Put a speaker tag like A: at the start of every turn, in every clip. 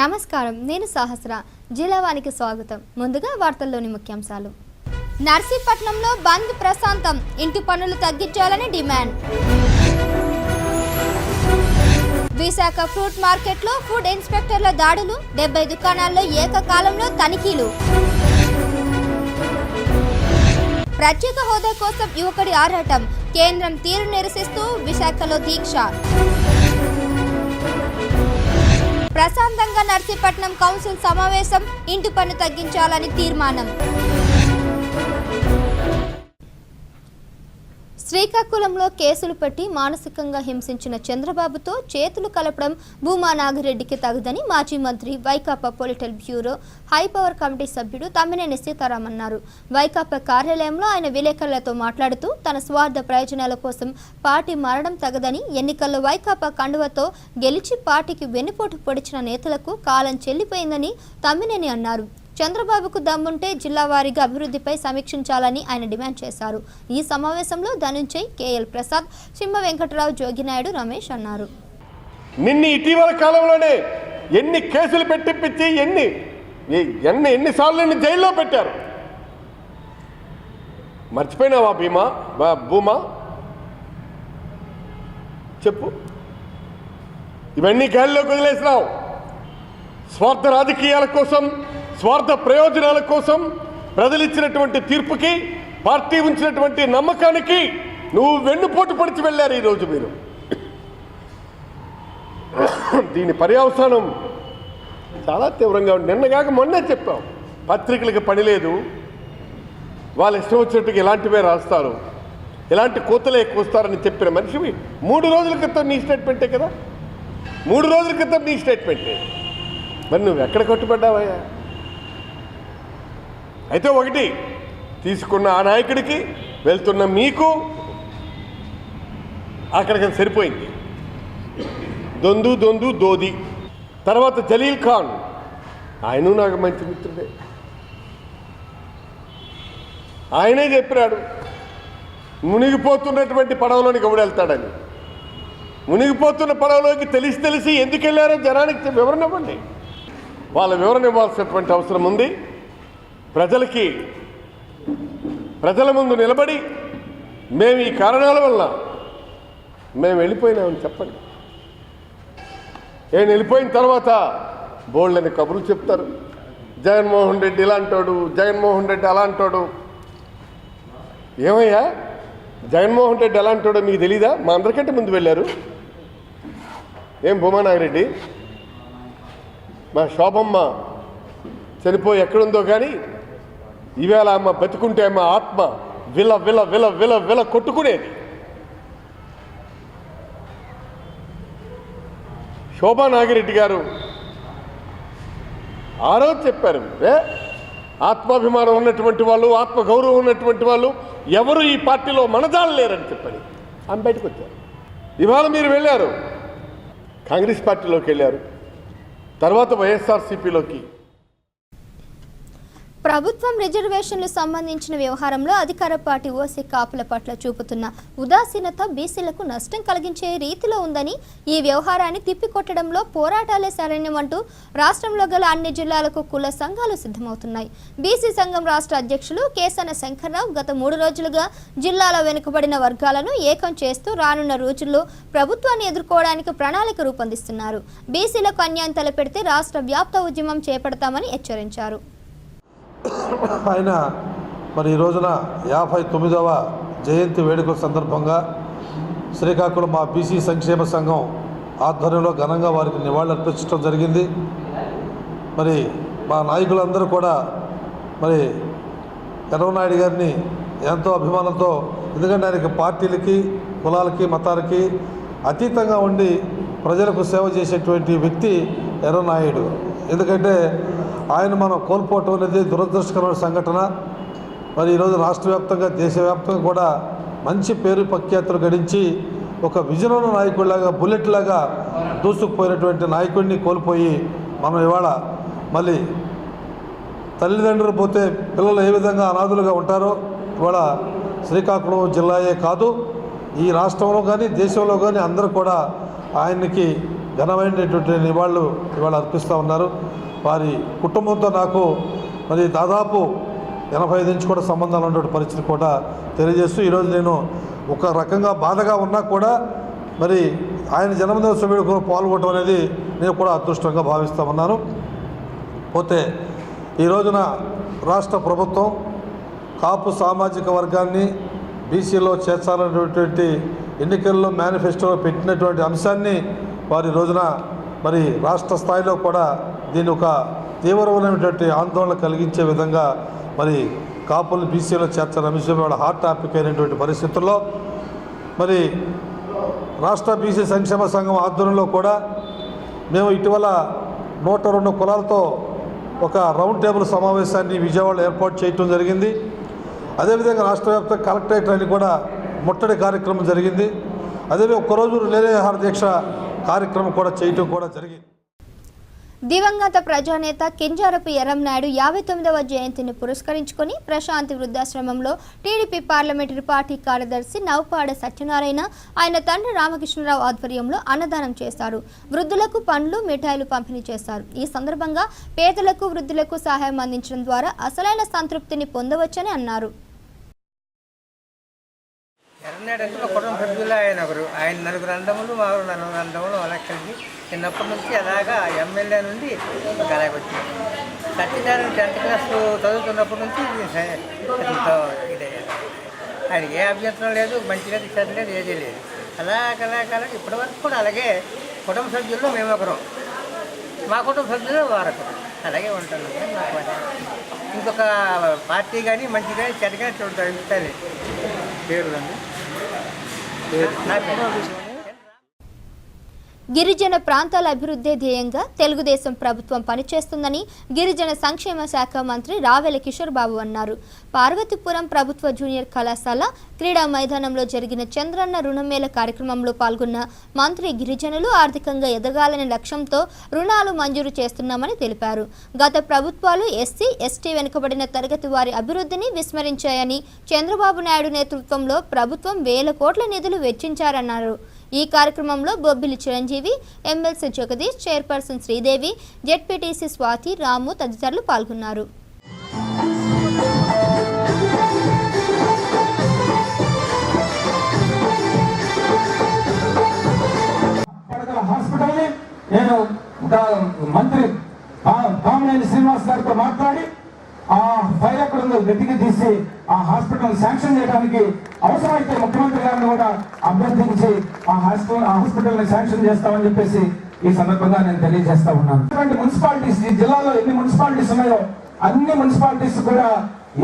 A: నమస్కారం. నేను సహస్ర. జిల్లావానికి స్వాగతం. ముందుగా వార్తల్లోని ముఖ్యాంశాలు. నర్సీపట్నంలో బంద్ ప్రశాంతం. ఇంటి పనులు తగ్గించాలని డిమాండ్. విశాఖ ఫ్రూట్ మార్కెట్లో ఫుడ్ ఇన్స్పెక్టర్ల దాడులు. డెబ్బై దుకాణాల్లో ఏకకాలంలో తనిఖీలు. ప్రత్యేక హోదా కోసం యువకుడి ఆరాటం. కేంద్రం తీరు నిరసిస్తూ విశాఖలో దీక్ష. ప్రశాంతంగా నర్సీపట్నం కౌన్సిల్ సమావేశం ఇంటి పన్ను తగ్గించాలని తీర్మానం. శ్రీకాకుళంలో కేసులు పెట్టి మానసికంగా హింసించిన చంద్రబాబుతో చేతులు కలపడం భూమా నాగిరెడ్డికి తగదని మాజీ మంత్రి Vaikapa political bureau high power committee సభ్యుడు తమ్మినేని సీతారాం అన్నారు. వైకాపా కార్యాలయంలో ఆయన విలేకరులతో మాట్లాడుతూ తన స్వార్థ ప్రయోజనాల కోసం పార్టీ మారడం తగదని ఎన్నికల్లో వైకాపా కండువతో గెలిచి పార్టీకి వెన్నుపోటు పొడిచిన నేతలకు కాలం చెల్లిపోయిందని తమ్మినేని అన్నారు. చంద్రబాబుకు దమ్ముంటే జిల్లా వారీగా అభివృద్ధిపై సమీక్షించాలని ఆయన డిమాండ్ చేశారు. ఈ సమావేశంలో ధనుంజయ్ కేఎల్ ప్రసాద్ సింహ వెంకటరావు జోగినాయుడు రమేష్ అన్నారు.
B: నిన్న ఇటీవల కాలంలోనే ఎన్ని కేసులు పెట్టిపించి ఎన్ని ఎన్ని ఎన్నిసార్లు నిన్ను జైల్లో పెట్టారు? మర్చిపోయినావా భీమా? భూమా? చెప్పు. ఇవన్నీ గాలిలోకి వదిలేసినావు. స్వార్థ రాజకీయాల కోసం స్వార్థ ప్రయోజనాల కోసం ప్రజలు ఇచ్చినటువంటి తీర్పుకి పార్టీ ఉంచినటువంటి నమ్మకానికి నువ్వు వెన్నుపోటు పడిచి వెళ్ళారు ఈరోజు మీరు. దీని పర్యవసానం చాలా తీవ్రంగా ఉంది. నిన్నగాక మొన్నే చెప్పాం. పత్రికలకు పని లేదు. వాళ్ళు ఇష్టం వచ్చినట్టుగా ఇలాంటివే రాస్తారు. ఇలాంటి కూతలే కూస్తారని చెప్పిన మనిషివి మూడు రోజుల క్రితం నీ స్టేట్మెంటే కదా? మూడు రోజుల క్రితం నీ స్టేట్మెంటే. మరి నువ్వు ఎక్కడ కట్టుబడ్డావయ్యా? అయితే ఒకటి తీసుకున్న ఆ నాయకుడికి వెళ్తున్న మీకు అక్కడికి సరిపోయింది. దొందు దొందు దోది. తర్వాత జలీల్ ఖాన్. ఆయన నాకు మంచి మిత్రుడే. ఆయనే చెప్పినాడు మునిగిపోతున్నటువంటి పడవలోనికి ఎవడు వెళ్తాడని. మునిగిపోతున్న పడవలోకి తెలిసి తెలిసి ఎందుకు వెళ్ళారో జనానికి వివరణ ఇవ్వండి. వాళ్ళ వివరణ ఇవ్వాల్సినటువంటి అవసరం ఉంది. ప్రజలకి ప్రజల ముందు నిలబడి మేము ఈ కారణాల వల్ల మేము వెళ్ళిపోయినామని చెప్పండి. నేను వెళ్ళిపోయిన తర్వాత బోల్డ్ కబుర్లు చెప్తారు. జగన్మోహన్ రెడ్డి ఇలాంటోడు జగన్మోహన్ రెడ్డి అలాంటోడు. ఏమయ్యా? జగన్మోహన్ రెడ్డి ఎలాంటోడో మీకు తెలీదా? మా అందరికంటే ముందు వెళ్ళారు. ఏం భూమానాగిరెడ్డి? మా శోభమ్మ చనిపోయి ఎక్కడుందో కానీ ఈవేళ అమ్మ బతుకుంటే ఆమె ఆత్మ విల విల విల విల విల కొట్టుకునేది. శోభా నాగిరెడ్డి గారు ఆ రోజు చెప్పారు ఏ ఆత్మాభిమానం ఉన్నటువంటి వాళ్ళు ఆత్మగౌరవం ఉన్నటువంటి వాళ్ళు ఎవరు ఈ పార్టీలో మనదాలు లేరని చెప్పని ఆమె బయటకు వచ్చారు. ఇవాళ మీరు వెళ్ళారు కాంగ్రెస్ పార్టీలోకి వెళ్ళారు తర్వాత వైఎస్ఆర్సీపీలోకి
A: ప్రభుత్వం రిజర్వేషన్లు సంబంధించిన వ్యవహారంలో అధికార పార్టీ ఓసీ కాపుల పట్ల చూపుతున్న ఉదాసీనత బీసీలకు నష్టం కలిగించే రీతిలో ఉందని ఈ వ్యవహారాన్ని తిప్పికొట్టడంలో పోరాటాలే శరణ్యమంటూ రాష్ట్రంలో గల అన్ని జిల్లాలకు కుల సంఘాలు సిద్ధమవుతున్నాయి. బీసీ సంఘం రాష్ట్ర అధ్యక్షులు కేసన శంకర్రావు గత మూడు రోజులుగా జిల్లాలో వెనుకబడిన వర్గాలను ఏకం చేస్తూ రానున్న రోజుల్లో ప్రభుత్వాన్ని ఎదుర్కోవడానికి ప్రణాళిక రూపొందిస్తున్నారు. బీసీలకు అన్యాయం తలపెడితే రాష్ట్ర వ్యాప్త ఉద్యమం చేపడతామని హెచ్చరించారు.
C: ఆయన మరి ఈ రోజున యాభై తొమ్మిదవ జయంతి వేడుకల సందర్భంగా శ్రీకాకుళం మా బీసీ సంక్షేమ సంఘం ఆధ్వర్యంలో ఘనంగా వారికి నివాళులర్పించడం జరిగింది. మరి మా నాయకులందరూ కూడా మరి ఎరవనాయుడు గారిని ఎంతో అభిమానంతో ఎందుకంటే ఆయనకి పార్టీలకి కులాలకి మతాలకి అతీతంగా ఉండి ప్రజలకు సేవ చేసేటువంటి వ్యక్తి ఎర్రనాయుడు ఎందుకంటే ఆయన మనం కోల్పోవటం అనేది దురదృష్టకరమైన సంఘటన. మరి ఈరోజు రాష్ట్ర వ్యాప్తంగా దేశవ్యాప్తంగా కూడా మంచి పేరు ప్రఖ్యాతులు గడించి ఒక విజనన నాయకుడిలాగా బుల్లెట్ లాగా దూసుకుపోయినటువంటి నాయకుడిని కోల్పోయి మనం ఇవాళ మళ్ళీ తల్లిదండ్రులు పోతే పిల్లలు ఏ విధంగా అనాథులుగా ఉంటారో ఇవాళ శ్రీకాకుళం జిల్లాయే కాదు ఈ రాష్ట్రంలో కానీ దేశంలో కానీ అందరూ కూడా ఆయనకి ఘనమైనటువంటి నివాళులు ఇవాళ అర్పిస్తూ ఉన్నారు. వారి కుటుంబంతో నాకు మరి దాదాపు ఎనభై ఐదు నుంచి కూడా సంబంధాలు ఉన్నటువంటి పరిస్థితి కూడా తెలియజేస్తూ ఈరోజు నేను ఒక రకంగా బాధగా ఉన్నా కూడా మరి ఆయన జన్మదిన వేడుకలో పాల్గొనడం అనేది నేను కూడా అదృష్టంగా భావిస్తూ ఉన్నాను. పోతే ఈ రోజున రాష్ట్ర ప్రభుత్వం కాపు సామాజిక వర్గాన్ని బీసీలో చేర్చాలనేటువంటి ఎన్నికల్లో మేనిఫెస్టోలో పెట్టినటువంటి అంశాన్ని వారి రోజున మరి రాష్ట్ర స్థాయిలో కూడా దీని ఒక తీవ్రమైనటువంటి ఆందోళన కలిగించే విధంగా మరి కాపులు బీసీలో చేర్చాలనే విషయం వాళ్ళ హాట్ టాపిక్ అయినటువంటి పరిస్థితుల్లో మరి రాష్ట్ర బీసీ సంక్షేమ సంఘం ఆధ్వర్యంలో కూడా మేము ఇటీవల నూట రెండు కులాలతో ఒక రౌండ్ టేబుల్ సమావేశాన్ని విజయవాడలో ఏర్పాటు చేయటం జరిగింది. అదేవిధంగా రాష్ట్ర వ్యాప్త కలెక్టరేట్ అని కూడా ముట్టడి కార్యక్రమం జరిగింది. అదేవిధంగా ఒక్కరోజు నిరాహార దీక్ష కార్యక్రమం కూడా చేయటం కూడా జరిగింది.
A: దివంగత ప్రజానేత కింజారపు ఎర్రంనాయుడు యాభై తొమ్మిదవ జయంతిని పురస్కరించుకొని ప్రశాంతి వృద్ధాశ్రమంలో టీడీపీ పార్లమెంటరీ పార్టీ కార్యదర్శి నవపాడ సత్యనారాయణ ఆయన తండ్రి రామకృష్ణరావు ఆధ్వర్యంలో అన్నదానం చేశారు. వృద్ధులకు పండ్లు మిఠాయిలు పంపిణీ చేశారు. ఈ సందర్భంగా పేదలకు వృద్ధులకు సహాయం అందించడం ద్వారా అసలైన సంతృప్తిని పొందవచ్చని అన్నారు.
D: ఎర్రనాడు కుటుంబ సభ్యులు ఆయన ఒకరు. ఆయన నలుగురు అందములు మా నలుగురు అందములు అలా కలిసి చిన్నప్పటి నుంచి అలాగా ఎమ్మెల్యే నుండి ఒక వచ్చింది సత్యనారాయణ టెన్త్ క్లాస్ చదువుతున్నప్పటి నుంచి ఎంతో ఇదయ్యారు ఆయన ఏ అభ్యంతరం లేదు మంచిగా లేదు చెడ్డ లేదు ఏదీ లేదు. అలాగ ఇప్పటి వరకు కూడా అలాగే కుటుంబ సభ్యుల్లో మేము ఒకరు. మా కుటుంబ సభ్యులు వారొకరు అలాగే ఉంటాను మాకు ఇంకొక పార్టీ కానీ మంచి కానీ చెడ్డ కానీ చూడాలి పేరు అండి నా పేరు
A: గిరిజన ప్రాంతాల అభివృద్ధి ధ్యేయంగా తెలుగుదేశం ప్రభుత్వం పనిచేస్తుందని గిరిజన సంక్షేమ శాఖ మంత్రి రావెల కిషోర్ బాబు అన్నారు. పార్వతీపురం ప్రభుత్వ జూనియర్ కళాశాల క్రీడా మైదానంలో జరిగిన చంద్రన్న రుణమేళ కార్యక్రమంలో పాల్గొన్న మంత్రి గిరిజనులు ఆర్థికంగా ఎదగాలనే లక్ష్యంతో రుణాలు మంజూరు చేస్తున్నామని తెలిపారు. గత ప్రభుత్వాలు ఎస్సీ ఎస్టీ వెనుకబడిన తరగతి వారి అభివృద్ధిని విస్మరించాయని చంద్రబాబు నాయుడు నేతృత్వంలో ప్రభుత్వం వేల కోట్ల నిధులు వెచ్చించారన్నారు. ఈ కార్యక్రమంలో Bobbili Chiranjeevi MLC Jagadish chairperson Sridevi ZPTC Swathi Ramu తదితరులు పాల్గొన్నారు.
E: హాస్పిటల్ని నేను మంత్రి పా- శ్రీనివాస్ గారితో మాట్లాడి ఆ ఫైల్ ఎక్కడ ఉందో. వెతికి తీసి ఆ హాస్పిటల్ శాంక్షన్ చేయడానికి అవసరమైతే ముఖ్యమంత్రి గారిని కూడా అభ్యర్థించి ఆ హాస్పిటల్ ఆ హాస్పిటల్ని శాంక్షన్ చేస్తామని చెప్పేసి ఈ సందర్భంగా నేను తెలియజేస్తా ఉన్నాను. ఇటువంటి మున్సిపాలిటీస్ ఈ జిల్లాలో ఎన్ని మున్సిపాలిటీస్ ఉన్నాయో అన్ని మున్సిపాలిటీస్ కూడా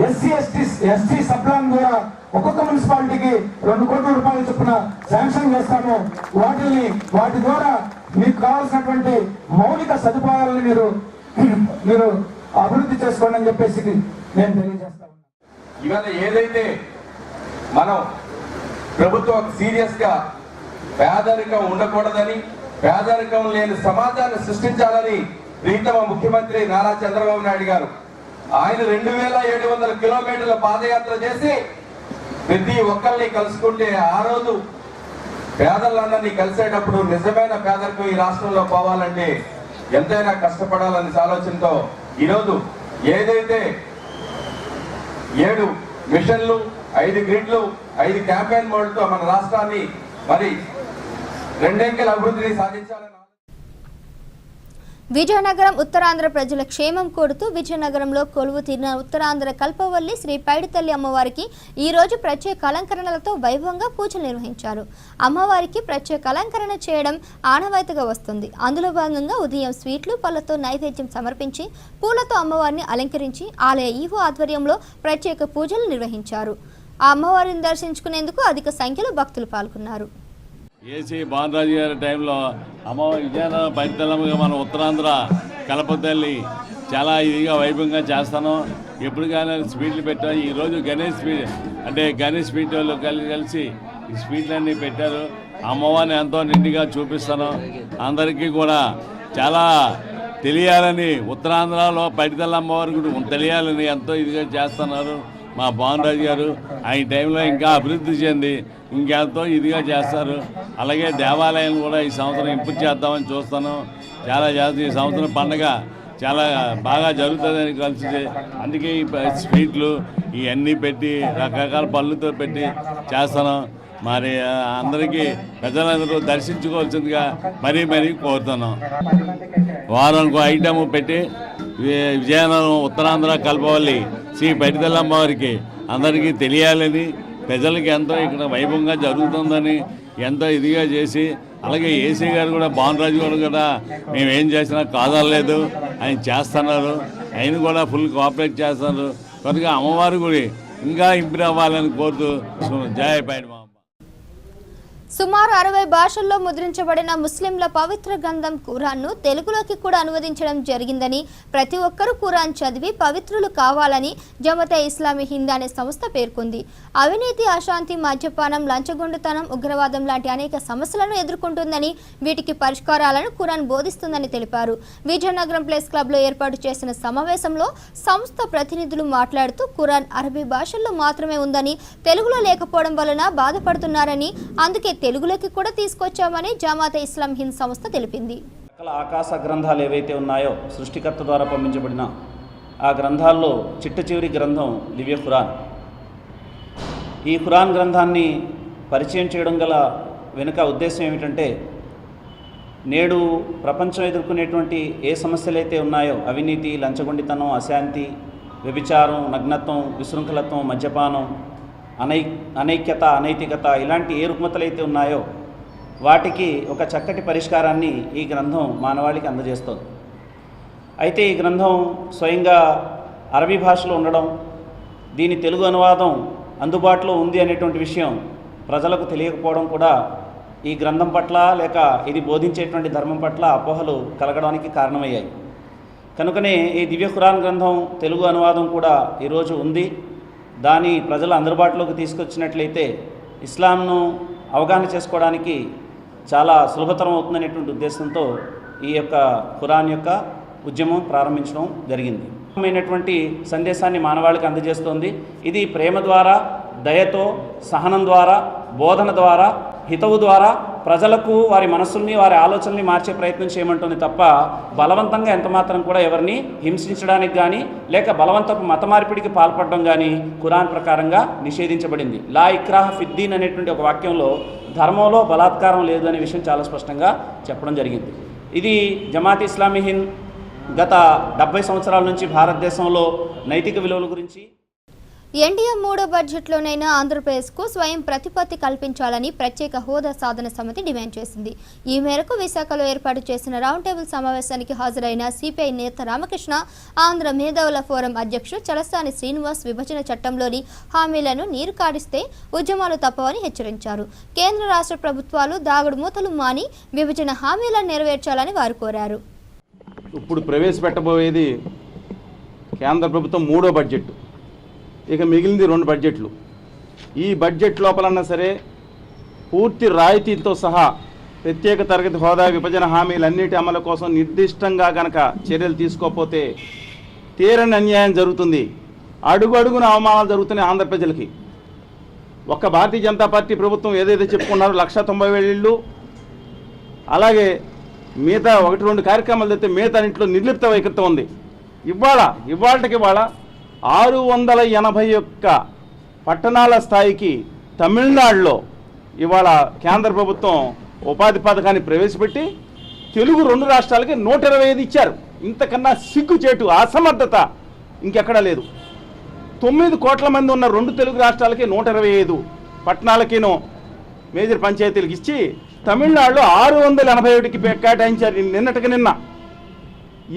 E: ఎస్సీ ఎస్టీ ఎస్సీ సప్లాన్ ద్వారా ఒక్కొక్క మున్సిపాలిటీకి రెండు కోట్ల రూపాయల చొప్పున శాంక్షన్ చేస్తాము. వాటిని వాటి ద్వారా మీకు కావాల్సినటువంటి మౌలిక సదుపాయాలను మీరు మీరు అభివృద్ధి చేసుకోండి అని చెప్పేసి నేను తెలియజేస్తా ఉన్నాను
F: ఇవాళ ఏదైతే మనం ప్రభుత్వం సీరియస్గా పేదరికం ఉండకూడదని పేదరికం లేని సమాజాన్ని సృష్టించాలని ప్రీతమ ముఖ్యమంత్రి నారా చంద్రబాబు నాయుడు గారు ఆయన రెండు వేల ఏడు వందల కిలోమీటర్ల పాదయాత్ర చేసి ప్రతి ఒక్కరిని కలుసుకుంటే ఆ రోజు పేదలందరినీ కలిసేటప్పుడు నిజమైన పేదరికం ఈ రాష్ట్రంలో పోవాలంటే ఎంతైనా కష్టపడాలనే ఆలోచనతో ఈరోజు ఏదైతే ఏడు మిషన్లు ఐదు గ్రిడ్లు ఐదు క్యాంపెయిన్ మోడ్లతో మన రాష్ట్రాన్ని మరి రెండెంకెల అభివృద్ధిని సాధించాలని
A: విజయనగరం ఉత్తరాంధ్ర ప్రజల క్షేమం కోరుతూ విజయనగరంలో కొలువు తీరిన ఉత్తరాంధ్ర కల్పవల్లి శ్రీ పైడితల్లి అమ్మవారికి ఈరోజు ప్రత్యేక అలంకరణలతో వైభవంగా పూజలు నిర్వహించారు. అమ్మవారికి ప్రత్యేక అలంకరణ చేయడం ఆనవాయితీగా వస్తుంది. అందులో భాగంగా ఉదయం స్వీట్లు పళ్ళతో నైవేద్యం సమర్పించి పూలతో అమ్మవారిని అలంకరించి ఆలయ ఈవో ఆధ్వర్యంలో ప్రత్యేక పూజలు నిర్వహించారు. ఆ అమ్మవారిని దర్శించుకునేందుకు అధిక సంఖ్యలో భక్తులు పాల్గొన్నారు.
G: ఏసీ బాలరాజు గారి టైంలో అమ్మ విజయనగరం పరితలముగా మన ఉత్తరాంధ్ర కలపతల్లి చాలా ఇదిగా వైభవంగా చేస్తాను. ఎప్పుడు కానీ స్వీట్లు పెట్టాను ఈరోజు గణేష్ స్వీట్ అంటే గణేష్ స్వీట్ వాళ్ళు కలిసి కలిసి ఈ స్వీట్లన్నీ పెట్టారు. అమ్మవారిని ఎంతో నిండుగా చూపిస్తాను. అందరికీ కూడా చాలా తెలియాలని ఉత్తరాంధ్రలో పడితల అమ్మవారి గురించి తెలియాలని ఎంతో ఇదిగా చేస్తున్నారు. మా పవన్ రాజు గారు ఆయన టైంలో ఇంకా అభివృద్ధి చెంది ఇంకెంతో ఇదిగా చేస్తారు. అలాగే దేవాలయాలు కూడా ఈ సంవత్సరం ఇంప్రూవ్ చేద్దామని చూస్తాను. చాలా చేస్తాం ఈ సంవత్సరం పండగ చాలా బాగా జరుగుతుందని కలిసి అందుకే ఈ స్వీట్లు ఇవన్నీ పెట్టి రకరకాల పళ్ళుతో పెట్టి చేస్తాను. మరి అందరికీ ప్రజలందరూ దర్శించుకోవాల్సిందిగా మరీ మరీ కోరుతున్నాం. వారానికి ఐటమ్ పెట్టి విజయనగరం ఉత్తరాంధ్ర కల్పవల్లి శ్రీ పైడితల్లమ్మ వారికి అందరికీ తెలియాలని ప్రజలకి ఎంతో ఇక్కడ వైభవంగా జరుగుతుందని ఎంతో ఇదిగా చేసి అలాగే ఏసీ గారు కూడా భానురాజు గారు కూడా మేము ఏం చేసినా కాదనలేదు ఆయన చేస్తున్నారు ఆయన కూడా ఫుల్ కోఆపరేట్ చేస్తున్నారు. కనుక అమ్మవారి గుడి ఇంకా ఇంప్రూవ్ అవ్వాలని కోరుతూ జయ పైడమా
A: సుమారు అరవై భాషల్లో ముద్రించబడిన ముస్లింల పవిత్ర గ్రంథం ఖురాన్ను తెలుగులోకి కూడా అనువదించడం జరిగిందని ప్రతి ఒక్కరూ ఖురాన్ చదివి పవిత్రులు కావాలని జమతే ఇస్లామీ హింద్ అనే సంస్థ పేర్కొంది. అవినీతి అశాంతి మద్యపానం లంచగొండుతనం ఉగ్రవాదం లాంటి అనేక సమస్యలను ఎదుర్కొంటుందని వీటికి పరిష్కారాలను ఖురాన్ బోధిస్తుందని తెలిపారు. విజయనగరం ప్లేస్ క్లబ్లో ఏర్పాటు చేసిన సమావేశంలో సంస్థ ప్రతినిధులు మాట్లాడుతూ ఖురాన్ అరబీ భాషల్లో మాత్రమే ఉందని తెలుగులో లేకపోవడం వలన బాధపడుతున్నారని అందుకే తెలుగులోకి కూడా తీసుకొచ్చామని జమాతే ఇస్లాం హింద్ సంస్థ తెలిపింది.
H: ఆకాశ గ్రంథాలు ఏవైతే ఉన్నాయో సృష్టికర్త ద్వారా పంపించబడిన ఆ గ్రంథాల్లో చిట్ట చివరి గ్రంథం దివ్య ఖురాన్. ఈ ఖురాన్ గ్రంథాన్ని పరిచయం చేయడం గల వెనుక ఉద్దేశం ఏమిటంటే నేడు ప్రపంచం ఎదుర్కొనేటువంటి ఏ సమస్యలైతే ఉన్నాయో అవినీతి లంచగొండితనం అశాంతి వ్యభిచారం నగ్నత్వం విశృంఖలత్వం మద్యపానం అనై అనైక్యత అనైతికత ఇలాంటి ఏ రుగ్మతలైతే ఉన్నాయో వాటికి ఒక చక్కటి పరిష్కారాన్ని ఈ గ్రంథం మానవాళికి అందజేస్తుంది. అయితే ఈ గ్రంథం స్వయంగా అరబీ భాషలో ఉండడం దీని తెలుగు అనువాదం అందుబాటులో ఉంది అనేటువంటి విషయం ప్రజలకు తెలియకపోవడం కూడా ఈ గ్రంథం పట్ల లేక ఇది బోధించేటువంటి ధర్మం పట్ల అపోహలు కలగడానికి కారణమయ్యాయి. కనుకనే ఈ దివ్య ఖురాన్ గ్రంథం తెలుగు అనువాదం కూడా ఈరోజు ఉంది. దాని ప్రజల అందుబాటులోకి తీసుకొచ్చినట్లయితే ఇస్లాంను అవగాహన చేసుకోవడానికి చాలా సులభతరం అవుతుందనేటువంటి ఉద్దేశంతో ఈ యొక్క ఖురాన్ యొక్క ఉద్యమం ప్రారంభించడం జరిగింది. ముఖ్యమైనటువంటి సందేశాన్ని మానవాళికి అందజేస్తోంది. ఇది ప్రేమ ద్వారా దయతో సహనం ద్వారా బోధన ద్వారా హితవు ద్వారా ప్రజలకు వారి మనస్సుల్ని వారి ఆలోచనల్ని మార్చే ప్రయత్నం చేయమంటుంది తప్ప బలవంతంగా ఎంతమాత్రం కూడా ఎవరిని హింసించడానికి కానీ లేక బలవంతపు మత మార్పిడికి పాల్పడడం కానీ ఖురాన్ ప్రకారంగా నిషేధించబడింది. లా ఇక్రాహ ఫిద్దీన్ అనేటువంటి ఒక వాక్యంలో ధర్మంలో బలాత్కారం లేదు అనే విషయం చాలా స్పష్టంగా చెప్పడం జరిగింది. ఇది జమాత్ ఇస్లామీ హింద్ గత డెబ్బై సంవత్సరాల నుంచి భారతదేశంలో నైతిక విలువల గురించి
A: ఎన్డీఏ మూడో బడ్జెట్లోనైనా ఆంధ్రప్రదేశ్కు స్వయం ప్రతిపత్తి కల్పించాలని ప్రత్యేక హోదా సాధన సమితి డిమాండ్ చేసింది. ఈ మేరకు విశాఖలో ఏర్పాటు చేసిన రౌండ్ టేబుల్ సమావేశానికి హాజరైన సిపిఐ నేత రామకృష్ణ ఆంధ్ర మేధావుల ఫోరం అధ్యక్షుడు చలసాని శ్రీనివాస్ విభజన చట్టంలోని హామీలను నీరు కాడిస్తే ఉద్యమాలు తప్పవని హెచ్చరించారు. కేంద్ర రాష్ట్ర ప్రభుత్వాలు దాగుడు మూతలు మాని విభజన హామీలను నెరవేర్చాలని వారు కోరారు.
I: ఇప్పుడు ప్రవేశపెట్టబోయేది కేంద్ర ప్రభుత్వం మూడో బడ్జెట్ ఇక మిగిలింది రెండు బడ్జెట్లు. ఈ బడ్జెట్ లోపలన్నా సరే పూర్తి రాయితీతో సహా ప్రత్యేక తరగతి హోదా విభజన హామీలన్నిటి అమలు కోసం నిర్దిష్టంగా గనక చర్యలు తీసుకోకపోతే తీరని అన్యాయం జరుగుతుంది. అడుగు అడుగున అవమానాలు జరుగుతున్నాయి ఆంధ్ర ప్రజలకి. ఒక్క భారతీయ జనతా పార్టీ ప్రభుత్వం ఏదైతే చెప్పుకున్నారో లక్ష తొంభై వేల ఇళ్ళు అలాగే మిగతా ఒకటి రెండు కార్యక్రమాలు అయితే మిగతా ఇంట్లో నిర్లిప్త వైఖరితో ఉంది. ఇవాళ ఇవాళకి ఇవాళ ఆరు వందల ఎనభై ఒక్క పట్టణాల స్థాయికి తమిళనాడులో ఇవాళ కేంద్ర ప్రభుత్వం ఉపాధి పథకాన్ని ప్రవేశపెట్టి తెలుగు రెండు రాష్ట్రాలకి నూట ఇరవై ఐదు ఇచ్చారు. ఇంతకన్నా సిగ్గుచేటు అసమర్థత ఇంకెక్కడా లేదు. తొమ్మిది కోట్ల మంది ఉన్న రెండు తెలుగు రాష్ట్రాలకి నూట ఇరవై ఐదు పట్టణాలకినో మేజర్ పంచాయతీలకు ఇచ్చి తమిళనాడులో ఆరు వందల ఎనభై ఒకటికి కేటాయించారు నిన్నటికి నిన్న.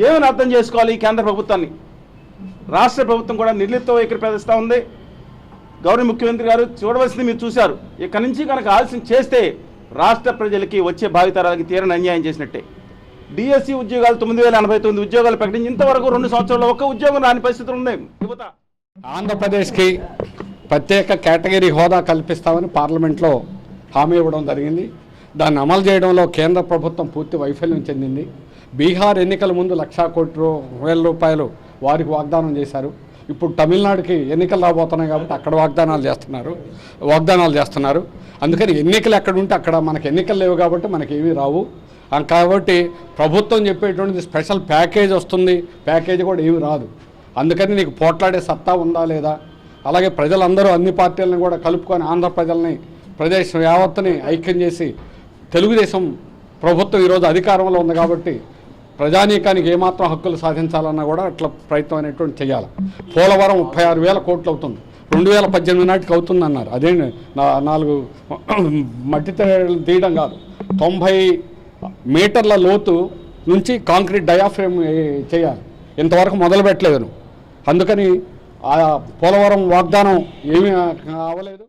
I: ఏమని అర్థం చేసుకోవాలి ఈ కేంద్ర ప్రభుత్వాన్ని? రాష్ట్ర ప్రభుత్వం కూడా నిర్లిప్త వైఖరి ప్రదర్శిస్తూ ఉంది. గౌరవ ముఖ్యమంత్రి గారు చూడవలసింది మీరు చూశారు. ఇక్కడి నుంచి కనుక ఆలస్యం చేస్తే రాష్ట్ర ప్రజలకి వచ్చే భావితరాలకి తీరని అన్యాయం చేసినట్టే. డిఎస్సి ఉద్యోగాలు తొమ్మిది వేల ఎనభై తొమ్మిది ఉద్యోగాలు ప్రకటించి ఇంతవరకు రెండు సంవత్సరాల్లో ఒక్క ఉద్యోగం రాని పరిస్థితులు ఉన్నాయి. యువత.
J: ఆంధ్రప్రదేశ్కి ప్రత్యేక కేటగిరీ హోదా కల్పిస్తామని పార్లమెంట్లో హామీ ఇవ్వడం జరిగింది. దాన్ని అమలు చేయడంలో కేంద్ర ప్రభుత్వం పూర్తి వైఫల్యం చెందింది. బీహార్ ఎన్నికల ముందు లక్షా కోటి వేల రూపాయలు వారికి వాగ్దానం చేశారు. ఇప్పుడు తమిళనాడుకి ఎన్నికలు రాబోతున్నాయి కాబట్టి అక్కడ వాగ్దానాలు చేస్తున్నారు. వాగ్దానాలు చేస్తున్నారు. అందుకని ఎన్నికలు ఎక్కడ ఉంటే అక్కడ మనకి ఎన్నికలు లేవు కాబట్టి మనకి ఏమీ రావు. కాబట్టి ప్రభుత్వం చెప్పేటువంటిది స్పెషల్ ప్యాకేజ్ వస్తుంది. ప్యాకేజ్ కూడా ఏమీ రాదు. అందుకని నీకు పోట్లాడే సత్తా ఉందా లేదా? అలాగే ప్రజలందరూ అన్ని పార్టీలను కూడా కలుపుకొని ఆంధ్ర ప్రజల్ని ప్రదేశం యావత్తుని ఐక్యం చేసి తెలుగుదేశం ప్రభుత్వం ఈరోజు అధికారంలో ఉంది కాబట్టి ప్రజానీకానికి ఏమాత్రం హక్కులు సాధించాలన్నా కూడా అట్లా ప్రయత్నం అనేటువంటి చేయాలి. పోలవరం ముప్పై ఆరు వేల కోట్లు అవుతుంది. రెండు వేల పద్దెనిమిది నాటికి అవుతుంది అన్నారు అదే నా- నాలుగు మట్టి తీయడం కాదు. తొంభై మీటర్ల లోతు నుంచి కాంక్రీట్ డయాఫ్రేమ్ చేయాలి. ఇంతవరకు మొదలు పెట్టలేదు అందుకని ఆ పోలవరం వాగ్దానం ఏమీ అవ్వలేదు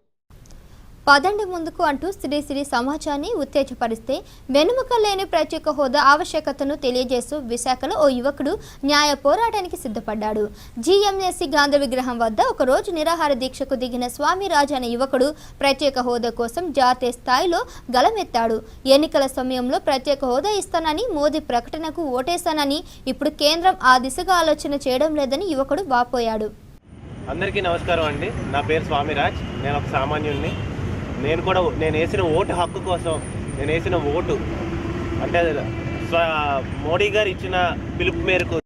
A: పదండి ముందుకు అంటూ శ్రీశ్రీ సమాజాన్ని ఉత్తేజపరిస్తే వెనుముక లేని ప్రత్యేక హోదా ఆవశ్యకతను తెలియజేస్తూ విశాఖలో ఓ యువకుడు న్యాయ పోరాటానికి సిద్ధపడ్డాడు. జీఎంఎస్సి గాంధీ విగ్రహం వద్ద ఒక రోజు నిరాహార దీక్షకు దిగిన స్వామిరాజు అనే యువకుడు ప్రత్యేక హోదా కోసం జాతీయ స్థాయిలో గలమెత్తాడు ఎన్నికల సమయంలో ప్రత్యేక హోదా ఇస్తానని మోదీ ప్రకటనకు ఓటేశానని ఇప్పుడు కేంద్రం ఆ దిశగా ఆలోచన చేయడం లేదని యువకుడు వాపోయాడు.
K: అందరికీ నమస్కారం అండి. నా పేరు స్వామిరాజ్. నేను ఒక సామాన్యుడిని. నేను కూడా నేను వేసిన ఓటు హక్కు కోసం నేను వేసిన ఓటు. అంటే స్వ మోడీ గారు ఇచ్చిన పిలుపు మేరకు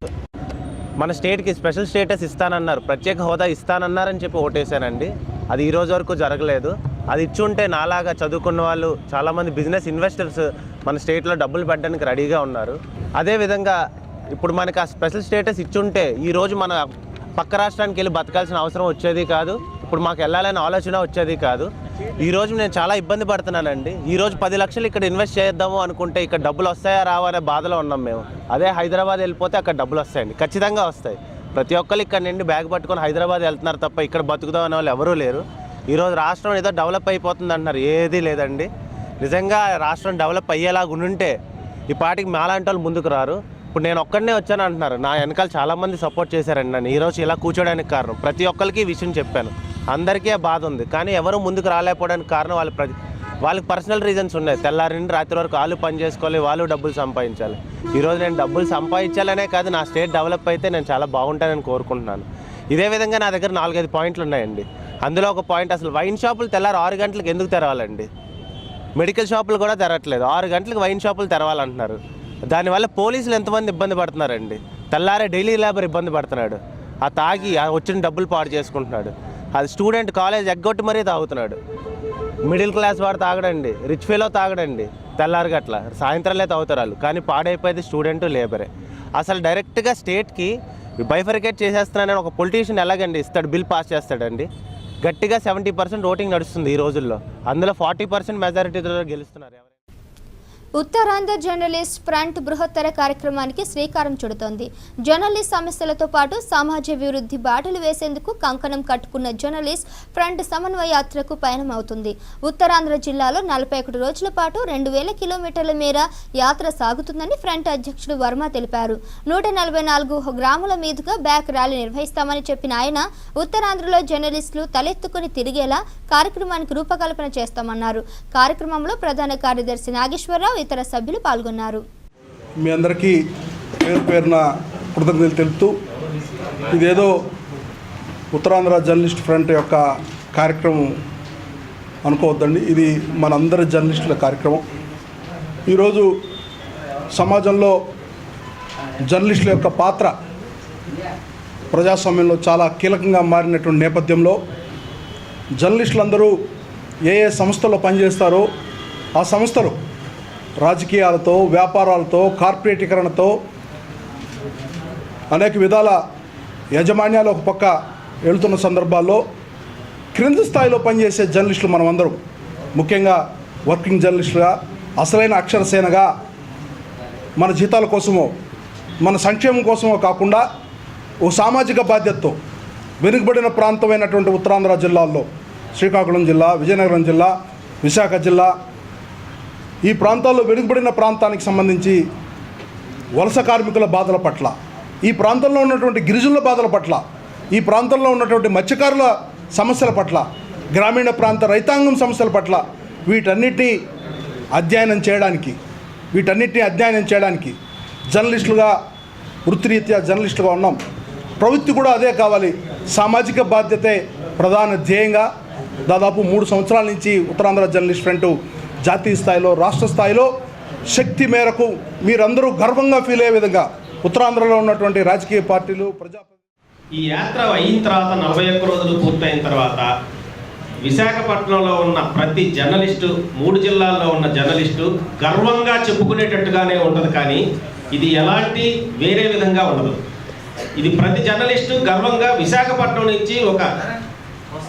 K: మన స్టేట్కి స్పెషల్ స్టేటస్ ఇస్తానన్నారు. ప్రత్యేక హోదా ఇస్తానన్నారని చెప్పి ఓటేశానండి అది ఈ రోజు వరకు జరగలేదు. అది ఇచ్చుంటే నాలాగా చదువుకున్న వాళ్ళు చాలామంది బిజినెస్ ఇన్వెస్టర్స్ మన స్టేట్లో డబ్బులు పెట్టడానికి రెడీగా ఉన్నారు. అదేవిధంగా ఇప్పుడు మనకి ఆ స్పెషల్ స్టేటస్ ఇచ్చుంటే ఈరోజు మన పక్క రాష్ట్రానికి వెళ్ళి బతకాల్సిన అవసరం వచ్చేది కాదు. ఇప్పుడు మాకు వెళ్ళాలనే ఆలోచన వచ్చేది కాదు. ఈరోజు నేను చాలా ఇబ్బంది పడుతున్నానండి. ఈరోజు పది లక్షలు ఇక్కడ ఇన్వెస్ట్ చేద్దాము అనుకుంటే ఇక్కడ డబ్బులు వస్తాయా రావా అనే బాధలో ఉన్నాం మేము. అదే హైదరాబాద్ వెళ్ళిపోతే అక్కడ డబ్బులు వస్తాయండి. ఖచ్చితంగా వస్తాయి. ప్రతి ఒక్కరు ఇక్కడ నుండి బ్యాగ్ పట్టుకొని హైదరాబాద్ వెళ్తున్నారు తప్ప ఇక్కడ బతుకుదాం అనే వాళ్ళు ఎవరూ లేరు. ఈరోజు రాష్ట్రం ఏదో డెవలప్ అయిపోతుంది అంటున్నారు. ఏదీ లేదండి. నిజంగా రాష్ట్రం డెవలప్ అయ్యేలాగా ఉంటే ఈ పాటికి మాలాంటి వాళ్ళు ముందుకు రారు. ఇప్పుడు నేను ఒక్కడనే వచ్చాను అంటున్నారు. నా వెనకాల చాలామంది సపోర్ట్ చేశారండి నన్ను. ఈరోజు ఇలా కూర్చోడానికి కారణం. ప్రతి ఒక్కరికి ఈ విషయం చెప్పాను. అందరికీ ఆ బాధ ఉంది. కానీ ఎవరు ముందుకు రాలేకపోవడానికి కారణం వాళ్ళ ప్రతి వాళ్ళకి పర్సనల్ రీజన్స్ ఉన్నాయి. తెల్లారి నుండి రాత్రి వరకు వాళ్ళు పని చేసుకోవాలి వాళ్ళు డబ్బులు సంపాదించాలి. ఈరోజు నేను డబ్బులు సంపాదించాలనే కాదు నా స్టేట్ డెవలప్ అయితే నేను చాలా బాగుంటానని కోరుకుంటున్నాను. ఇదే విధంగా నా దగ్గర నాలుగైదు పాయింట్లు ఉన్నాయండి. అందులో ఒక పాయింట్ అసలు వైన్ షాపులు తెల్లారి ఆరు గంటలకు ఎందుకు తెరవాలండి? మెడికల్ షాపులు కూడా తెరవట్లేదు. ఆరు గంటలకు వైన్ షాపులు తెరవాలంటున్నారు. దానివల్ల పోలీసులు ఎంతమంది ఇబ్బంది పడుతున్నారండి? తెల్లారే డైలీ లేబర్ ఇబ్బంది పడుతున్నాడు. ఆ తాగి ఆ వచ్చిన డబ్బులు పాడు చేసుకుంటున్నాడు. అది స్టూడెంట్ కాలేజ్ ఎగ్గొట్టి మరీ తాగుతున్నాడు. మిడిల్ క్లాస్ వాడు తాగడండి రిచ్ ఫీలో తాగడండి తెల్లారి గట్ల సాయంత్రాలే తాగుతారు వాళ్ళు కానీ పాడైపోయేది స్టూడెంట్ లేబరే. అసలు డైరెక్ట్గా స్టేట్కి బైఫరికేట్ చేసేస్తున్నానని ఒక పొలిటీషియన్ ఎలాగండి ఇస్తాడు బిల్ పాస్ చేస్తాడండి? గట్టిగా సెవెంటీ పర్సెంట్ ఓటింగ్ నడుస్తుంది ఈ రోజుల్లో. అందులో ఫార్టీ పర్సెంట్ మెజారిటీతో గెలుస్తున్నారు
A: ఉత్తరాంధ్ర జర్నలిస్ట్ ఫ్రంట్ బృహత్తర కార్యక్రమానికి శ్రీకారం చుడుతోంది. జర్నలిస్ట్ సమస్యలతో పాటు సమాజ అభివృద్ధి బాటలు వేసేందుకు కంకణం కట్టుకున్న జర్నలిస్ట్ ఫ్రంట్ సమన్వయ యాత్రకు పయనమవుతుంది. ఉత్తరాంధ్ర జిల్లాలో నలభై ఒకటి రోజుల పాటు రెండు వేల కిలోమీటర్ల మేర యాత్ర సాగుతుందని ఫ్రంట్ అధ్యక్షుడు వర్మ తెలిపారు. నూట నలభై నాలుగు గ్రాముల మీదుగా బ్యాక్ ర్యాలీ నిర్వహిస్తామని చెప్పిన ఆయన ఉత్తరాంధ్రలో జర్నలిస్టులు తలెత్తుకుని తిరిగేలా కార్యక్రమానికి రూపకల్పన చేస్తామన్నారు. కార్యక్రమంలో ప్రధాన కార్యదర్శి నాగేశ్వరరావు ఇతర సభ్యులు పాల్గొన్నారు.
L: మీ అందరికీ పేరు పేరున కృతజ్ఞతలు తెలుపుతూ ఇదేదో ఉత్తరాంధ్ర జర్నలిస్ట్ ఫ్రంట్ యొక్క కార్యక్రమం అనుకోవద్దండి. ఇది మనందరి జర్నలిస్టుల కార్యక్రమం. ఈరోజు సమాజంలో జర్నలిస్టుల యొక్క పాత్ర ప్రజాస్వామ్యంలో చాలా కీలకంగా మారినటువంటి నేపథ్యంలో జర్నలిస్టులందరూ ఏ ఏ సంస్థలో పనిచేస్తారో ఆ సంస్థలు రాజకీయాలతో వ్యాపారాలతో కార్పొరేటీకరణతో అనేక విధాల యాజమాన్యాలు ఒక పక్క వెళ్తున్న సందర్భాల్లో క్రింది స్థాయిలో పనిచేసే జర్నలిస్టులు మనమందరం. ముఖ్యంగా వర్కింగ్ జర్నలిస్టులుగా అసలైన అక్షరసేనగా మన జీతాల కోసమో మన సంక్షేమం కోసమో కాకుండా ఓ సామాజిక బాధ్యతతో వెనుకబడిన ప్రాంతమైనటువంటి ఉత్తరాంధ్ర జిల్లాల్లో శ్రీకాకుళం జిల్లా విజయనగరం జిల్లా విశాఖ జిల్లా ఈ ప్రాంతాల్లో వెనుకబడిన ప్రాంతానికి సంబంధించి వలస కార్మికుల బాధల పట్ల ఈ ప్రాంతంలో ఉన్నటువంటి గిరిజనుల బాధల పట్ల ఈ ప్రాంతంలో ఉన్నటువంటి మత్స్యకారుల సమస్యల పట్ల గ్రామీణ ప్రాంత రైతాంగం సమస్యల పట్ల వీటన్నిటినీ అధ్యయనం చేయడానికి వీటన్నిటిని అధ్యయనం చేయడానికి జర్నలిస్టులుగా వృత్తిరీత్యా జర్నలిస్టులుగా ఉన్నాం. ప్రవృత్తి కూడా అదే కావాలి. సామాజిక బాధ్యతే ప్రధాన ధ్యేయంగా దాదాపు మూడు సంవత్సరాల నుంచి ఉత్తరాంధ్ర జర్నలిస్ట్ ఫ్రంట్ జాతీయ స్థాయిలో రాష్ట్ర స్థాయిలో శక్తి మేరకు మీరందరూ గర్వంగా ఫీల్ అయ్యే విధంగా ఉత్తరాంధ్రలో ఉన్నటువంటి రాజకీయ పార్టీలు ప్రజా
K: ఈ యాత్ర అయిన తర్వాత నలభై ఒక్క రోజులు పూర్తయిన తర్వాత విశాఖపట్నంలో ఉన్న ప్రతి జర్నలిస్టు మూడు జిల్లాల్లో ఉన్న జర్నలిస్టు గర్వంగా చెప్పుకునేటట్టుగానే ఉంటుంది కానీ ఇది ఎలాంటి వేరే విధంగా ఉండదు. ఇది ప్రతి జర్నలిస్టు గర్వంగా విశాఖపట్నం నుంచి ఒక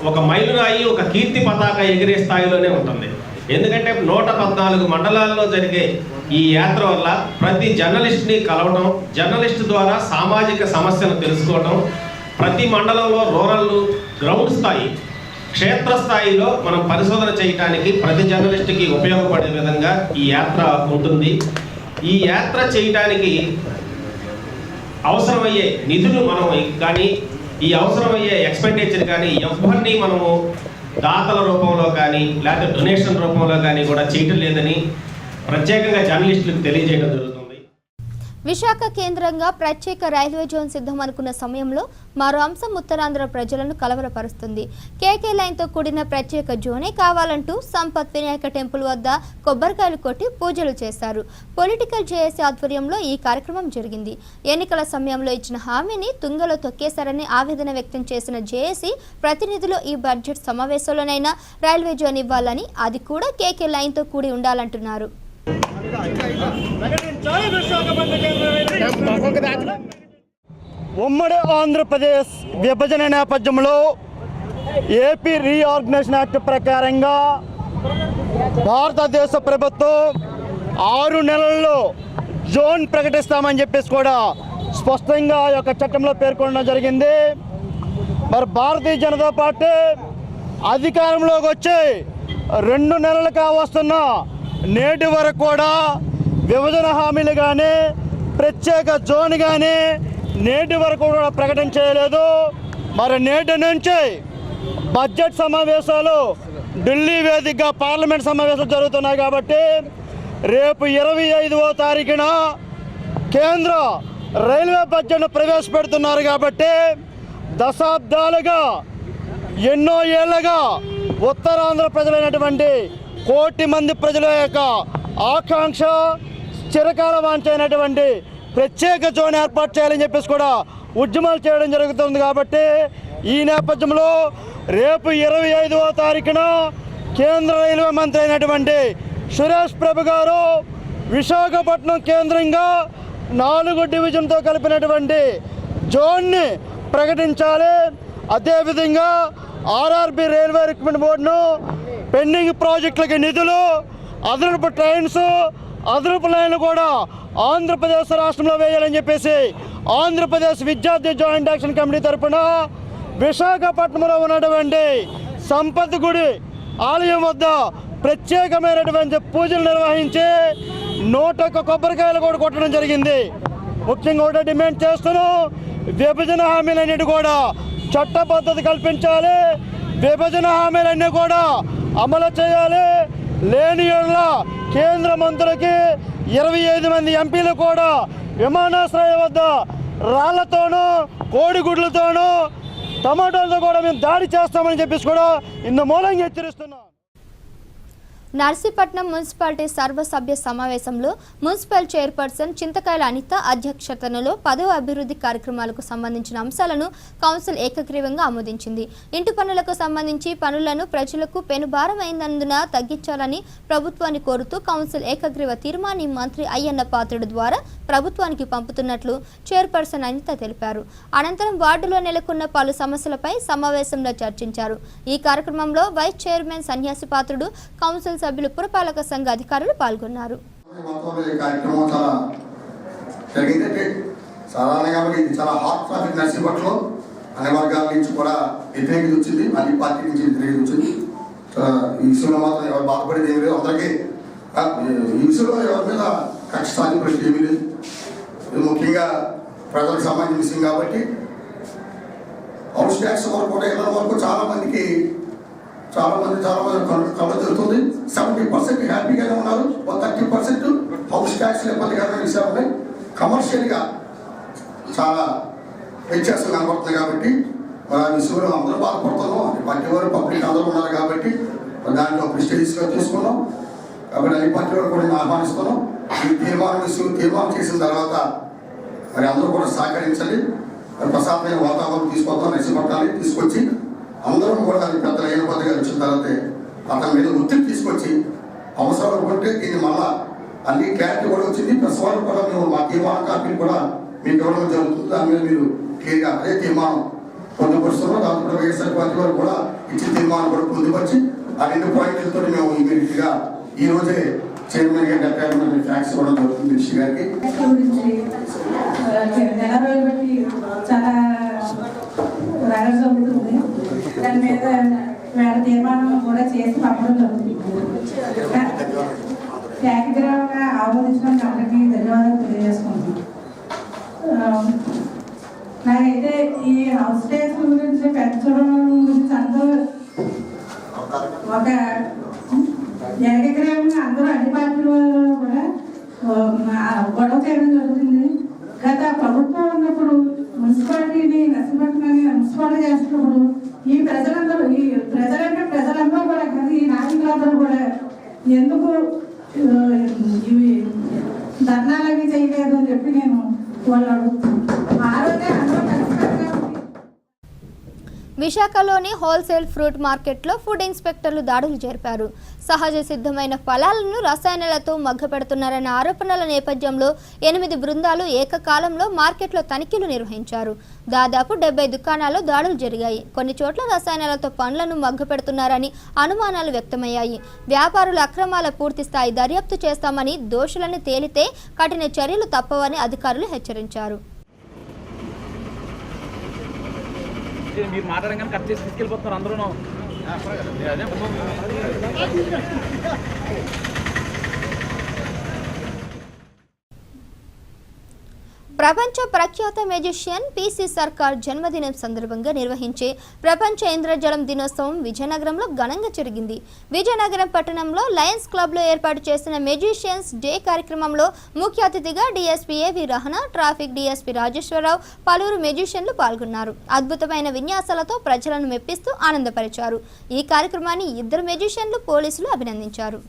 K: ఒక మైలురాయి ఒక కీర్తి పతాక ఎగిరే స్థాయిలోనే ఉంటుంది. ఎందుకంటే నూట పద్నాలుగు మండలాల్లో జరిగే ఈ యాత్ర వల్ల ప్రతి జర్నలిస్ట్ని కలవడం జర్నలిస్ట్ ద్వారా సామాజిక సమస్యను తెలుసుకోవడం ప్రతి మండలంలో రూరల్ గ్రౌండ్ స్థాయి క్షేత్రస్థాయిలో మనం పరిశోధన చేయటానికి ప్రతి జర్నలిస్ట్కి ఉపయోగపడే విధంగా ఈ యాత్ర ఉంటుంది. ఈ యాత్ర చేయటానికి అవసరమయ్యే నిధులు మనం కానీ ఈ అవసరమయ్యే ఎక్స్పెండిచర్ కానీ ఎవరిని మనము దాతల రూపంలో కానీ లేకపోతే డొనేషన్ రూపంలో కానీ కూడా చేయటం లేదని ప్రత్యేకంగా జర్నలిస్టులకు తెలియజేయడం జరుగుతుంది.
A: విశాఖ కేంద్రంగా ప్రత్యేక రైల్వే జోన్ సిద్ధం అనుకున్న సమయంలో మరో అంశం ఉత్తరాంధ్ర ప్రజలను కలవరపరుస్తుంది. కేకే లైన్తో కూడిన ప్రత్యేక జోనే కావాలంటూ సంపత్ వినాయక టెంపుల్ వద్ద కొబ్బరికాయలు కొట్టి పూజలు చేశారు. పొలిటికల్ జేఏసీ ఆధ్వర్యంలో ఈ కార్యక్రమం జరిగింది. ఎన్నికల సమయంలో ఇచ్చిన హామీని తుంగలో తొక్కేశారని ఆవేదన వ్యక్తం చేసిన జేఏసీ ప్రతినిధులు ఈ బడ్జెట్ సమావేశంలోనైనా రైల్వే జోన్ ఇవ్వాలని అది కూడా కేకే లైన్తో కూడి ఉండాలంటున్నారు.
M: ఉమ్మడి ఆంధ్రప్రదేశ్ విభజన నేపథ్యంలో ఏపీ రీఆర్గనైజేషన్ యాక్ట్ ప్రకారంగా భారతదేశ ప్రభుత్వం ఆరు నెలల్లో జోన్ ప్రకటిస్తామని చెప్పేసి కూడా స్పష్టంగా ఆ యొక్క చట్టంలో పేర్కొనడం జరిగింది. మరి భారతీయ జనతా పార్టీ అధికారంలోకి వచ్చి రెండు నెలలు కావస్తున్న నేటి వరకు కూడా విభజన హామీలు కానీ ప్రత్యేక జోన్ కానీ నేటి వరకు కూడా ప్రకటన చేయలేదు. మరి నేటి నుంచి బడ్జెట్ సమావేశాలు ఢిల్లీ వేదికగా పార్లమెంట్ సమావేశాలు జరుగుతున్నాయి కాబట్టి రేపు ఇరవై ఐదవ తారీఖున కేంద్ర రైల్వే బడ్జెట్ను ప్రవేశపెడుతున్నారు కాబట్టి దశాబ్దాలుగా ఎన్నో ఏళ్ళగా ఉత్తరాంధ్ర ప్రజలైనటువంటి కోటి మంది ప్రజల యొక్క ఆకాంక్ష చిరకాల వాంచైనటువంటి ప్రత్యేక జోన్ ఏర్పాటు చేయాలని చెప్పేసి కూడా ఉద్యమాలు చేయడం జరుగుతుంది కాబట్టి ఈ నేపథ్యంలో రేపు ఇరవై ఐదవ తారీఖున కేంద్ర రైల్వే మంత్రి అయినటువంటి సురేష్ ప్రభు గారు విశాఖపట్నం కేంద్రంగా నాలుగు డివిజన్తో కలిపినటువంటి జోన్ని ప్రకటించాలి. అదేవిధంగా ఆర్ఆర్బి రైల్వే రిక్రూట్మెంట్ బోర్డును పెండింగ్ ప్రాజెక్టులకి నిధులు అదనపు ట్రైన్స్ అదనపు లైన్లు కూడా ఆంధ్రప్రదేశ్ రాష్ట్రంలో వేయాలని చెప్పేసి ఆంధ్రప్రదేశ్ విద్యార్థి జాయింట్ యాక్షన్ కమిటీ తరఫున విశాఖపట్నంలో ఉన్నటువంటి సంపత్ గుడి ఆలయం వద్ద ప్రత్యేకమైనటువంటి పూజలు నిర్వహించి నూట ఒక్క కొబ్బరికాయలు కూడా కొట్టడం జరిగింది. ముఖ్యంగా కూడా డిమాండ్ చేస్తున్నాం విభజన హామీలన్నిటి కూడా చట్ట పద్ధతి కల్పించాలి విభజన హామీలన్నీ కూడా అమలు చేయాలి. లేని కేంద్ర మంత్రులకి ఇరవై ఐదు మంది ఎంపీలు కూడా విమానాశ్రయం వద్ద రాళ్ళతోనూ కోడిగుడ్లతోనూ టమాటోలతో కూడా మేము దాడి చేస్తామని చెప్పేసి కూడా ఇందు మూలంగా హెచ్చరిస్తున్నాం.
A: నర్సీపట్నం మున్సిపాలిటీ సర్వసభ్య సమావేశంలో మున్సిపల్ చైర్పర్సన్ చింతకాయల అనిత అధ్యక్షతనలో పదవ అభివృద్ధి కార్యక్రమాలకు సంబంధించిన అంశాలను కౌన్సిల్ ఏకగ్రీవంగా ఆమోదించింది. ఇంటి పనులకు సంబంధించి పనులను ప్రజలకు పెనుభారమైనందున తగ్గించాలని ప్రభుత్వాన్ని కోరుతూ కౌన్సిల్ ఏకగ్రీవ తీర్మాని మంత్రి అయ్యన్న పాత్రుడు ద్వారా ప్రభుత్వానికి పంపుతున్నట్లు చైర్పర్సన్ అనిత తెలిపారు. అనంతరం వార్డులో నెలకొన్న పలు సమస్యలపై సమావేశంలో చర్చించారు. ఈ కార్యక్రమంలో వైస్ చైర్మన్ సన్యాసి పాత్రుడు కౌన్సిల్ సభ్యులు పురపాలక సంఘ అధికారులు పాల్గొన్నారు.
N: మొత్తంలో ఈ ఇది చాలా హాట్ టాపిక్ నర్సీపట్నంలో. అన్ని వర్గాల నుంచి కూడా వ్యతిరేకత వచ్చింది. అన్ని పార్టీ నుంచి వ్యతిరేకత వచ్చింది. ఈ విషయంలో మాత్రం ఎవరు బాధపడేది ఏమి లేదు. అందరికీ ఈ విషయంలో ఎవరి మీద కక్ష సాధి ప్రశ్న ఏమీ లేదు. ముఖ్యంగా ప్రజలకు సంబంధించిన విషయం కాబట్టి. హౌస్ ట్యాక్స్ వరకు కూడా ఇళ్ళ వరకు చాలా మందికి చాలా మంది చాలా మంది కళ్ళ జరుగుతుంది. సెవెంటీ పర్సెంట్ హ్యాపీగానే ఉన్నారు. ఒక థర్టీ పర్సెంట్ హౌస్ ట్యాక్స్ ఇబ్బందికరమైన విషయాలు కమర్షియల్గా చాలా వ్యత్యాసం కనబడుతుంది కాబట్టి మరి విషయంలో అందరూ బాధపడుతున్నాం. అది పార్టీ వారు పబ్లిక్ అందరూ ఉన్నారు కాబట్టి దాంట్లో ప్రిస్టడీస్గా తీసుకున్నాం కాబట్టి అన్ని పార్టీ వారు కూడా ఆహ్వానిస్తున్నాం. ఈ తీర్మానం విషయం తీర్మానం చేసిన తర్వాత మరి అందరూ కూడా సహకరించాలి ప్రశాంతమైన వాతావరణం తీసుకొద్దాం నడిచిపట్టాలి తీసుకొచ్చి అందరం కూడా అది పెద్ద అయిన గారు వచ్చిన తర్వాత అతని మీద ఒత్తిడి తీసుకొచ్చి అవసరం అనుకుంటే దీన్ని మళ్ళా అన్ని క్లారిటీ కూడా వచ్చింది. ప్రెస్ వాళ్ళు కూడా మేము మా తీర్మాన కాపీని కూడా మీకు ఇవ్వడం జరుగుతుంది. దాని మీద మీరు క్లియర్గా అదే తీర్మానం పొందుపరుస్తున్నారు. దాంతో కూడా వైఎస్ఆర్ పార్టీ వారు కూడా ఇచ్చిన తీర్మానం కూడా పొందుపరిచి ఆ రెండు పాయింట్లతో మేము ఇమీడియట్గా ఈ రోజే చైర్మన్ గారి డెప్యూటీ ఫ్యాక్స్ ఇవ్వడం జరుగుతుంది రిషి గారికి.
O: నెల రోజులు బట్టి చాలా రాగ జరుగుతుంది దాని మీద వేళ తీర్మానం కూడా చేసి పంపడం జరుగుతుంది ఏకగ్రీవంగా ఆమోదించడానికి అందరికీ ధన్యవాదాలు తెలియజేసుకుంటున్నాను నాకైతే ఈ హౌస్ డేస్ గురించి పెంచడం గురించి అందరూ ఒక ఏకగ్రహంగా అందరూ అన్ని పార్టీలు కూడా గొడవ చేయడం జరుగుతుంది గత ప్రభుత్వం ఉన్నప్పుడు మున్సిపాలిటీని నర్సింపట్నాన్ని మున్సిపాలిటీ చేస్తున్నప్పుడు ఈ ప్రజలందరూ ఈ ప్రజలంటే ప్రజలందరూ కూడా కాదు ఈ నాయకులందరూ కూడా ఎందుకు ఇవి ధర్నాలు అవి చేయలేదు అని చెప్పి నేను వాళ్ళు అడుగుతున్నాను ఆ రోజే అందరూ కలిసికట్టుగా ఉండి
A: విశాఖలోని హోల్సేల్ ఫ్రూట్ మార్కెట్లో ఫుడ్ ఇన్స్పెక్టర్లు దాడులు జరిపారు. సహజ సిద్ధమైన ఫలాలను రసాయనాలతో మగ్గపెడుతున్నారన్న ఆరోపణల నేపథ్యంలో ఎనిమిది బృందాలు ఏకకాలంలో మార్కెట్లో తనిఖీలు నిర్వహించారు. దాదాపు డెబ్బై దుకాణాల్లో దాడులు జరిగాయి. కొన్ని చోట్ల రసాయనాలతో పండ్లను మగ్గపెడుతున్నారని అనుమానాలు వ్యక్తమయ్యాయి. వ్యాపారుల అక్రమాల పూర్తి స్థాయి దర్యాప్తు చేస్తామని దోషులను తేలితే కఠిన చర్యలు తప్పవని అధికారులు హెచ్చరించారు.
P: మీరు మాట్లాడగానే కట్ చేసి తీసుకెళ్ళిపోతున్నారు అందరూ
A: ప్రపంచ ప్రఖ్యాత మెజిషియన్ పిసి సర్కార్ జన్మదినం సందర్భంగా నిర్వహించే ప్రపంచ ఇంద్రజలం దినోత్సవం విజయనగరంలో ఘనంగా జరిగింది. విజయనగరం పట్టణంలో లయన్స్ క్లబ్లో ఏర్పాటు చేసిన మెజిషియన్స్ డే కార్యక్రమంలో ముఖ్య అతిథిగా డిఎస్పీ ఏవి రహనా ట్రాఫిక్ డిఎస్పీ రాజేశ్వరరావు పలువురు మెజిషియన్లు పాల్గొన్నారు. అద్భుతమైన విన్యాసాలతో ప్రజలను మెప్పిస్తూ ఆనందపరిచారు. ఈ కార్యక్రమాన్ని ఇద్దరు మెజిషియన్లు పోలీసులు అభినందించారు.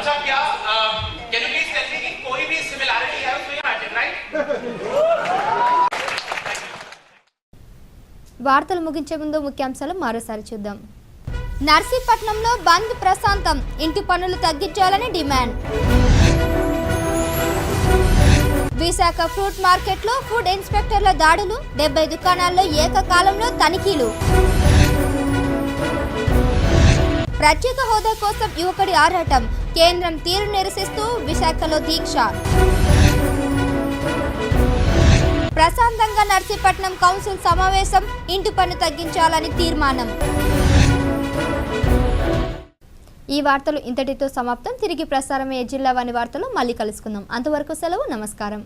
Q: अच्छा क्या can you please tell me कि कोई भी सिमिलैरिटी है उसमें मैचिंग राइट
A: వార్తలు ముగించే ముందు ముఖ్యాంశాలు మరోసారి చూద్దాం నర్సీపట్నంలో బంద్ ప్రశాంతం ఇంటి పన్నులు తగ్గించాలని డిమాండ్ విశాఖ ఫ్రూట్ మార్కెట్లో ఫుడ్ ఇన్స్పెక్టర్ల దాడులు డెబ్బై దుకాణాల్లో ఏకకాలంలో తనిఖీలు ప్రత్యేక హోదా కోసం యువకుడి ఆరాటం. కేంద్రం తీరు నిరసిస్తూ విశాఖలో దీక్ష. ప్రశాంతంగా నర్సీపట్నం కౌన్సిల్ సమావేశం ఇంటి పన్ను తగ్గించాలని తీర్మానం. ఈ వార్తలు ఇంతటితో సమాప్తం. తిరిగి ప్రసారమయ్యే జిల్లా వాని వార్తలు మళ్ళీ కలుసుకుందాం. అంతవరకు సెలవు నమస్కారం.